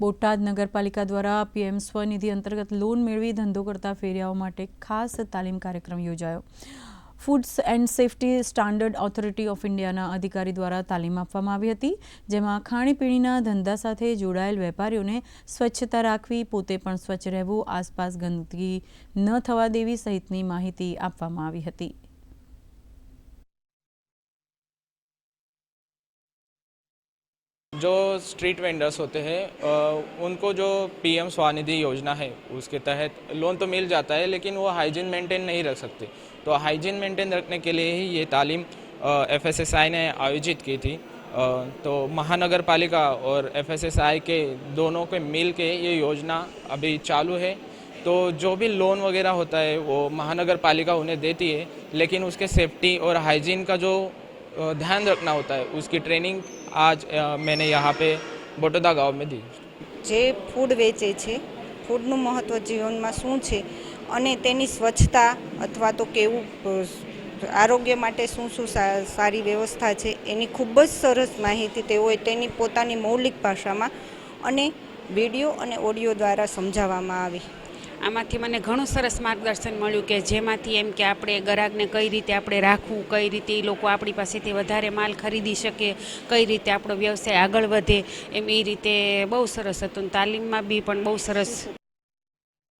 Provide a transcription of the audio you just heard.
બોટાદ નગરપાલિકા દ્વારા પીએમ સ્વનિધિ અંતર્ગત લોન મેળવી ધંધો કરતા ફેરિયાઓ માટે ખાસ તાલીમ કાર્યક્રમ યોજાયો. Foods and safety standard authority of ઇન્ડિયાના અધિકારી દ્વારા તાલીમ આપવામાં આવી હતી, જેમાં ખાણીપીણીના ધંધા સાથે જોડાયેલ વેપારીઓને સ્વચ્છતા રાખવી, પોતે પણ સ્વચ્છ રહેવું, આસપાસ ગંદકી ન થવા દેવી સહિતની માહિતી આપવામાં આવી હતી. जो स्ट्रीट वेंडर्स होते हैं उनको जो पीएम स्वानिधि योजना है, उसके तहत लोन तो मिल जाता है, लेकिन वो हाइजीन मेंटेन नहीं रख सकते। तो हाइजीन मेंटेन रखने के लिए ही ये तालीम एफएसएसआई ने आयोजित की थी। तो महानगर पालिका और एफएसएसआई के दोनों के मिल के ये योजना अभी चालू है। तो जो भी लोन वगैरह होता है, वो महानगर पालिका उन्हें देती है, लेकिन उसके सेफ्टी और हाइजीन का जो ध्यान रखना होता है उसकी ट्रेनिंग आज अ, मैंने यहाँ पे बोटोदा गांव में दी જે ફૂડ વેચે છે ફૂડનું મહત્ત્વ જીવનમાં શું છે અને તેની સ્વચ્છતા અથવા તો કેવું અ, આરોગ્ય માટે શું શું સા- સારી વ્યવસ્થા છે એની ખૂબ જ સરસ માહિતી તેઓએ તેની પોતાની મૌલિક ભાષામાં અને વિડીયો અને ઓડિયો દ્વારા સમજાવવામાં આવી આમાંથી મને ઘણું સરસ માર્ગદર્શન મળ્યું કે જેમાંથી એમ કે આપણે ગ્રાહકને કઈ રીતે આપણે રાખવું, કઈ રીતે એ લોકો આપણી પાસેથી વધારે માલ ખરીદી શકે, કઈ રીતે આપણો વ્યવસાય આગળ વધે, એમ એ રીતે બહુ સરસ હતું. તાલીમમાં બી પણ બહુ સરસ